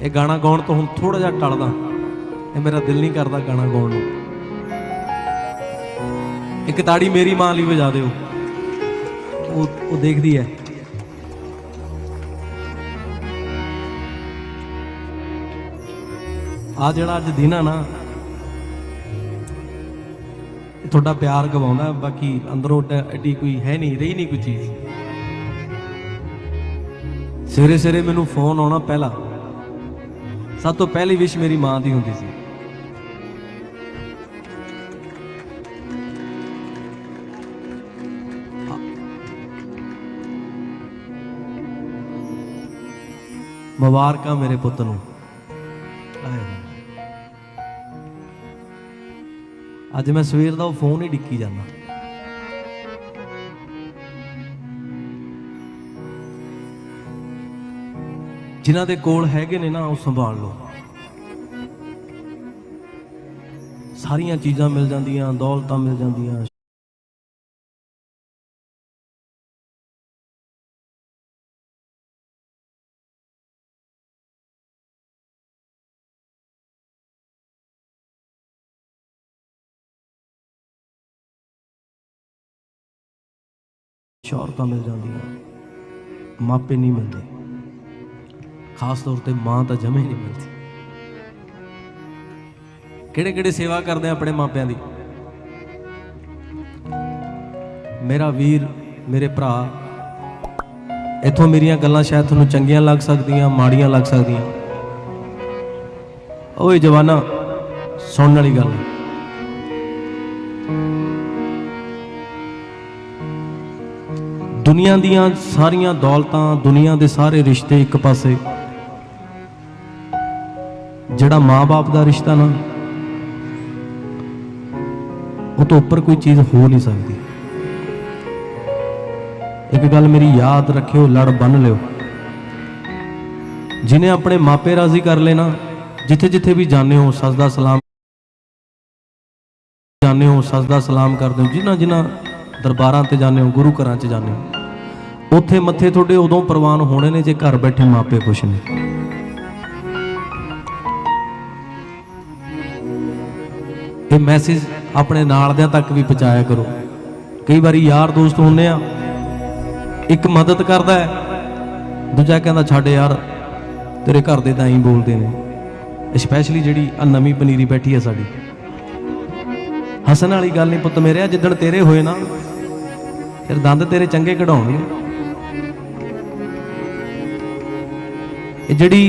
ਇਹ ਗਾਣਾ ਗਾਉਣ ਤੋਂ ਹੁਣ ਥੋੜਾ ਜਿਹਾ ਟਲਦਾ। ਇਹ ਮੇਰਾ ਦਿਲ ਨਹੀਂ ਕਰਦਾ ਗਾਣਾ ਗਾਉਣ ਨੂੰ। ਇੱਕ ਤਾੜੀ ਮੇਰੀ ਮਾਂ ਲਈ ਵਜਾ ਦਿਓ। ਉਹ ਉਹ ਦੇਖਦੀ ਹੈ। ਆ ਜਿਹੜਾ ਅੱਜ ਦਿਨ ਆ ਨਾ ਤੁਹਾਡਾ ਪਿਆਰ ਗਵਾਉਂਦਾ, ਬਾਕੀ ਅੰਦਰੋਂ ਐਡੀ ਕੋਈ ਹੈ ਨਹੀਂ, ਰਹੀ ਨਹੀਂ ਕੋਈ ਚੀਜ਼। ਸਵੇਰੇ ਸਵੇਰੇ ਮੈਨੂੰ ਫੋਨ ਆਉਣਾ ਪਹਿਲਾਂ। ਸਭ ਤੋਂ ਪਹਿਲੀ ਵਿਸ਼ ਮੇਰੀ ਮਾਂ ਦੀ ਹੁੰਦੀ ਸੀ। ਮੁਬਾਰਕਾਂ ਮੇਰੇ ਪੁੱਤ ਨੂੰ। ਅੱਜ ਮੈਂ ਸਵੇਰ ਦਾ ਉਹ ਫੋਨ ਹੀ ਡਿੱਕੀ ਜਾਂਦਾ। ਜਿਨ੍ਹਾਂ ਦੇ ਕੋਲ ਹੈਗੇ ਨੇ ਨਾ, ਉਹ ਸੰਭਾਲ ਲਓ। ਸਾਰੀਆਂ ਚੀਜ਼ਾਂ ਮਿਲ ਜਾਂਦੀਆਂ, ਦੌਲਤਾਂ ਮਿਲ ਜਾਂਦੀਆਂ। ਸ਼ੌਹਰਤਾਂ ਮਿਲ ਜਾਂਦੀਆਂ। ਮਾਪੇ ਨਹੀਂ ਮਿਲਦੇ। ਖਾਸ ਤੌਰ ਤੇ ਮਾਂ ਤਾਂ ਜਮੇ ਨਹੀਂ ਮਿਲਦੀ। ਕਿਹੜੇ ਕਿਹੜੇ ਸੇਵਾ ਕਰਦੇ ਆ ਆਪਣੇ ਮਾਪਿਆਂ ਦੀ? ਮੇਰਾ ਵੀਰ, ਮੇਰੇ ਭਰਾ, ਇਥੋਂ ਮੇਰੀਆਂ ਗੱਲਾਂ ਸ਼ਾਇਦ ਤੁਹਾਨੂੰ ਚੰਗੀਆਂ ਲੱਗ ਸਕਦੀਆਂ, ਮਾੜੀਆਂ ਲੱਗ ਸਕਦੀਆਂ। ਓਏ ਜਵਾਨਾ, ਸੁਣਨ ਵਾਲੀ ਗੱਲ ਹੈ। ਦੁਨੀਆ ਦੀਆਂ ਸਾਰੀਆਂ ਦੌਲਤਾਂ, ਦੁਨੀਆ ਦੇ ਸਾਰੇ ਰਿਸ਼ਤੇ ਇੱਕ ਪਾਸੇ। ਜਿਹੜਾ ਮਾਂ-ਬਾਪ ਦਾ ਰਿਸ਼ਤਾ ਨਾ, ਉਹ ਤੋਂ ਉੱਪਰ ਕੋਈ ਚੀਜ਼ ਹੋ ਨਹੀਂ ਸਕਦੀ। ਇੱਕ ਗੱਲ ਮੇਰੀ ਯਾਦ ਰੱਖਿਓ, ਲੜ ਬੰਨ ਲਿਓ। ਜਿਨੇ ਆਪਣੇ ਮਾਪੇ ਰਾਜ਼ੀ ਕਰ ਲੈਣਾ ਜਿੱਥੇ ਜਿੱਥੇ ਵੀ ਜਾਂਦੇ ਹੋ ਸਜਦਾ ਸਲਾਮ ਜਾਂਦੇ ਹੋ ਸਜਦਾ ਸਲਾਮ ਕਰਦੇ ਹੋ ਜਿਨ੍ਹਾਂ ਜਿਨ੍ਹਾਂ ਦਰਬਾਰਾਂ ਤੇ ਜਾਂਦੇ ਹੋ, ਗੁਰੂ ਘਰਾਂ 'ਚ ਜਾਂਦੇ ਹੋ, ਉੱਥੇ ਮੱਥੇ ਤੁਹਾਡੇ ਉਦੋਂ ਪ੍ਰਵਾਨ ਹੋਣੇ ਨੇ ਜੇ ਘਰ ਬੈਠੇ ਮਾਪੇ ਖੁਸ਼ ਨੇ। ਇਹ ਮੈਸੇਜ ਆਪਣੇ ਨਾਲ ਦਿਆਂ ਤੱਕ ਵੀ ਪਹੁੰਚਾਇਆ ਕਰੋ। ਕਈ ਵਾਰੀ ਯਾਰ ਦੋਸਤ ਹੁੰਨੇ ਆ, ਇੱਕ ਮਦਦ ਕਰਦਾ ਹੈ, ਦੂਜਾ ਕਹਿੰਦਾ, ਛੱਡ ਯਾਰ, ਤੇਰੇ ਘਰ ਦੇ ਤਾਂ ਹੀ ਬੋਲਦੇ ਨੇ। ਸਪੈਸ਼ਲੀ ਜਿਹੜੀ ਆ ਨਵੀਂ ਪਨੀਰੀ ਬੈਠੀ ਹੈ ਸਾਡੀ। ਹੱਸਣ ਵਾਲੀ ਗੱਲ ਨਹੀਂ ਪੁੱਤ ਮੇਰੇ ਜਿੱਦਣ ਤੇਰੇ ਹੋਏ ਨਾ, ਫਿਰ ਦੰਦ ਤੇਰੇ ਚੰਗੇ ਕਢਾਉਣਗੇ। ਇਹ ਜਿਹੜੀ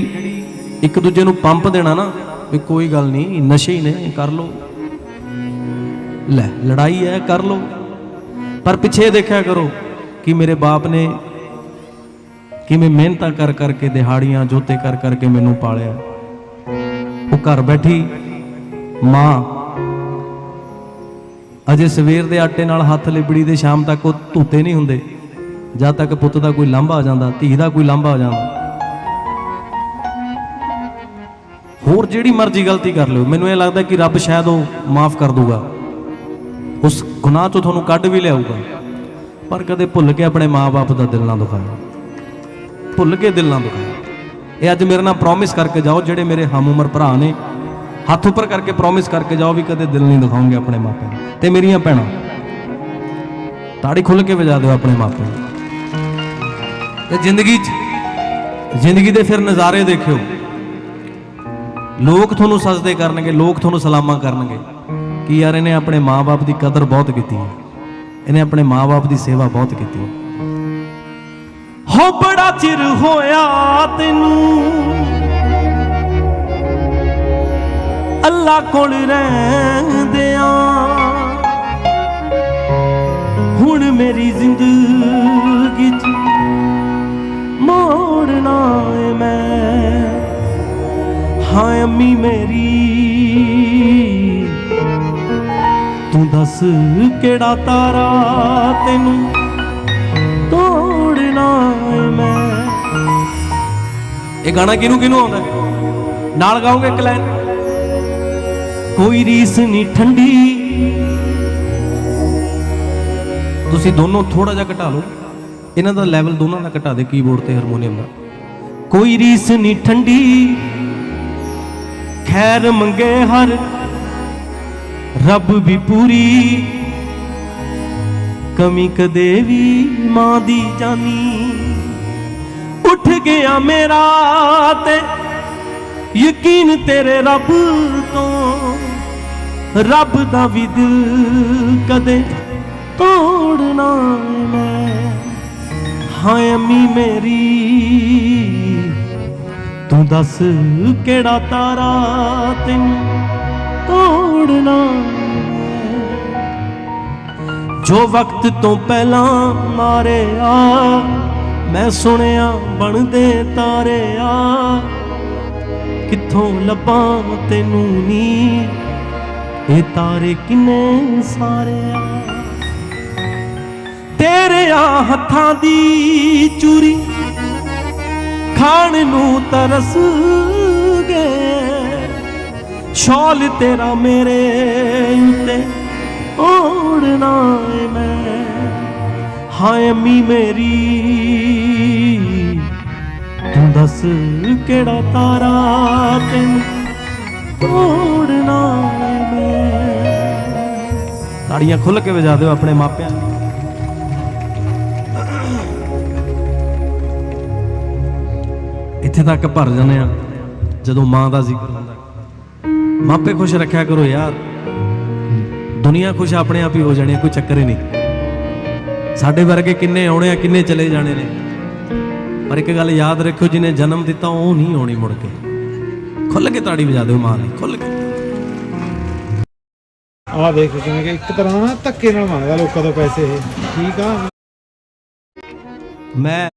ਇੱਕ ਦੂਜੇ ਨੂੰ ਪੰਪ ਦੇਣਾ ਨਾ ਵੀ ਕੋਈ ਗੱਲ ਨਹੀਂ ਨਸ਼ੇ ਹੀ ਨੇ, ਕਰ ਲੋ ਲੈ, ਲੜਾਈ ਹੈ, ਕਰ ਲਓ। ਪਰ ਪਿੱਛੇ ਦੇਖਿਆ ਕਰੋ ਕਿ ਮੇਰੇ ਬਾਪ ਨੇ ਕਿਵੇਂ ਮਿਹਨਤਾਂ ਕਰ ਕਰਕੇ, ਦਿਹਾੜੀਆਂ, ਜੋਤੇ ਕਰ ਕਰਕੇ ਮੈਨੂੰ ਪਾਲਿਆ। ਉਹ ਘਰ ਬੈਠੀ ਮਾਂ ਅਜੇ ਸਵੇਰ ਦੇ ਆਟੇ ਨਾਲ ਹੱਥ ਲਿਬੜੀ ਦੇ, ਸ਼ਾਮ ਤੱਕ ਉਹ ਧੂਤੇ ਨਹੀਂ ਹੁੰਦੇ। ਜਦ ਤੱਕ ਪੁੱਤ ਦਾ ਕੋਈ ਲਾਂਭਾ ਆ ਜਾਂਦਾ, ਧੀ ਦਾ ਕੋਈ ਲਾਂਭਾ ਆ ਜਾਂਦਾ। ਹੋਰ ਜਿਹੜੀ ਮਰਜ਼ੀ ਗਲਤੀ ਕਰ ਲਿਓ। ਮੈਨੂੰ ਇਹ ਲੱਗਦਾ ਕਿ ਰੱਬ ਸ਼ਾਇਦ ਉਹ ਮਾਫ ਕਰ ਦੂਗਾ ਉਸ ਗੁਨਾਹ ਤੋਂ ਤੁਹਾਨੂੰ ਕੱਢ ਵੀ ਲਿਆਊਗਾ। ਪਰ ਕਦੇ ਭੁੱਲ ਕੇ ਆਪਣੇ ਮਾਪੇ ਦਾ ਦਿਲ ਨਾ ਦੁਖਾਇਆ ਭੁੱਲ ਕੇ ਦਿਲ ਨਾ ਦੁਖਾਇਆ ਇਹ ਅੱਜ ਮੇਰੇ ਨਾਲ ਪ੍ਰੋਮਿਸ ਕਰਕੇ ਜਾਓ, ਜਿਹੜੇ ਮੇਰੇ ਹਮ ਉਮਰ ਭਰਾ ਨੇ, ਹੱਥ ਉੱਪਰ ਕਰਕੇ ਪ੍ਰੋਮਿਸ ਕਰਕੇ ਜਾਓ ਵੀ ਕਦੇ ਦਿਲ ਨਹੀਂ ਦਿਖਾਉਂਗੇ ਆਪਣੇ ਮਾਪੇ ਨੂੰ। ਤੇ ਮੇਰੀਆਂ ਭੈਣਾਂ, ਤਾੜੀ ਖੁੱਲ ਕੇ ਵਜਾ ਦਿਓ ਆਪਣੇ ਮਾਪੇ ਨੂੰ। ਤੇ ਜ਼ਿੰਦਗੀ 'ਚ, ਜ਼ਿੰਦਗੀ ਦੇ ਫਿਰ ਨਜ਼ਾਰੇ ਦੇਖਿਓ। ਲੋਕ ਤੁਹਾਨੂੰ ਸਜਦੇ ਕਰਨਗੇ, ਲੋਕ ਤੁਹਾਨੂੰ ਸਲਾਮਾਂ ਕਰਨਗੇ। ਕਿ ਯਾਰ, ਇਹਨੇ ਆਪਣੇ ਮਾਪੇ ਦੀ ਕਦਰ ਬਹੁਤ ਕੀਤੀ ਹੈ। ਇਹਨੇ ਆਪਣੇ ਮਾਪੇ ਦੀ ਸੇਵਾ ਬਹੁਤ ਕੀਤੀ ਹੈ। ਹੋ ਬੜਾ ਚਿਰ ਹੋਇਆ ਤੈਨੂੰ। ਅੱਲਾ ਕੋਲ ਰਹਿੰਦਿਆਂ। ਹੁਣ ਮੇਰੀ ਜ਼ਿੰਦਗੀ ਚ ਮੋੜਨਾ ਏ ਮੈਂ। ਹਾਂ, ਅੰਮੀ ਮੇਰੀ ਦੱਸ ਕਿਹੜਾ ਤਾਰਾ ਤੈਨੂੰ ਤੋੜਨਾ ਮੈਂ? ਇਹ ਗਾਣਾ ਕਿਹਨੂੰ ਕਿਹਨੂੰ ਆਉਂਦਾ? ਨਾਲ ਗਾਓਗੇ ਇੱਕ ਲਾਈਨ? ਕੋਈ ਰੀਸ ਨਹੀਂ ਠੰਡੀ। ਤੁਸੀਂ ਦੋਨੋਂ ਥੋੜਾ ਜਿਹਾ ਘਟਾ ਲਓ। ਇਹਨਾਂ ਦਾ ਲੈਵਲ ਦੋਨਾਂ ਦਾ ਘਟਾ ਦੇ ਕੀਬੋਰਡ ਤੇ ਹਾਰਮੋਨੀਅਮ ਦਾ। ਕੋਈ ਰੀਸ ਨਹੀਂ ਠੰਡੀ। ਖੈਰ ਮੰਗੇ ਹਰ ਰੱਬ ਵੀ ਪੂਰੀ, ਕਮੀ ਕਦੇ ਵੀ ਮਾਂ ਦੀ ਜਾਨੀ। ਉੱਠ ਗਿਆ ਮੇਰਾ ਤੇ ਯਕੀਨ ਤੇਰੇ ਰੱਬ ਤੋਂ। ਰੱਬ ਦਾ ਵੀ ਦਿਲ ਕਦੇ ਤੋੜਨਾ ਮੈਂ। ਹਾਂ ਅੰਮੀ ਮੇਰੀ, ਤੂੰ ਦੱਸ ਕਿਹੜਾ ਤਾਰਾ ਤੈਨੂੰ ਤੋੜਨਾ। ਜੋ ਵਕਤ ਤੋਂ ਪਹਿਲਾਂ ਮਾਰਿਆ, ਮੈਂ ਸੁਣਿਆ ਬਣਦੇ ਤਾਰੇ ਆ ਕਿੱਥੋਂ ਲੱਭਾਂ ਤੈਨੂੰ ਨੀ ਇਹ ਤਾਰੇ ਕਿੰਨੇ ਸਾਰੇ ਆ ਤੇਰੇ ਆ ਹੱਥਾਂ ਦੀ ਚੂਰੀ, ਖਾਣ ਨੂੰ ਤਰਸ ਗਏ। ਸ਼ਾਲ ਤੇਰਾ ਮੇਰੇ ਉੱਤੇ ਓੜਨਾ ਏ ਮੈਂ। ਹਾਏ ਮੀ ਮੇਰੀ, ਤੂੰ ਦੱਸ ਕਿਹੜਾ ਤਾਰਾ ਤੈਨੂੰ ਤੋੜਨਾ ਏ ਮੈਂ। ਤਾੜੀਆਂ ਖੁੱਲ ਕੇ ਵਜਾ ਦਿਓ ਆਪਣੇ ਮਾਪਿਆਂ ਨੂੰ। ਇੱਥੇ ਤੱਕ ਭਰ ਜਾਂਦੇ ਆ, ਜਦੋਂ ਮਾਂ ਦਾ ਜ਼ਿਕਰ ਹੁੰਦਾ। ਮਾਪੇ ਖੁਸ਼ ਰੱਖਿਆ ਕਰੋ ਯਾਰ। ਦੁਨੀਆ ਖੁਸ਼ ਆਪਣੇ ਆਪ ਹੀ ਹੋ ਜਾਣੀ ਆ, ਕੋਈ ਚੱਕਰ ਹੀ ਨਹੀਂ। ਸਾਡੇ ਵਰਗੇ ਕਿੰਨੇ ਆਉਣੇ ਆ ਕਿੰਨੇ ਚਲੇ ਜਾਣੇ ਨੇ। ਪਰ ਇੱਕ ਗੱਲ ਯਾਦ ਰੱਖਿਓ ਜਿਹਨੇ ਜਨਮ ਦਿੱਤਾ ਉਹ ਨਹੀਂ ਆਉਣੀ ਮੁੜ ਕੇ। ਖੁੱਲ ਕੇ ਤਾੜੀ ਵਜਾ ਦਿਓ ਮਾਂ ਲਈ ਖੁੱਲ ਕੇ। ਆਹ ਦੇਖ ਕਿਵੇਂ ਕਿ ਇੱਕ ਤਰ੍ਹਾਂ ਦਾ ਨਾ ਧੱਕੇ ਨਾਲ ਮੰਗਦਾ ਲੋਕਾਂ ਤੋਂ ਪੈਸੇ ਇਹ। ਠੀਕ ਆ? ਮੈਂ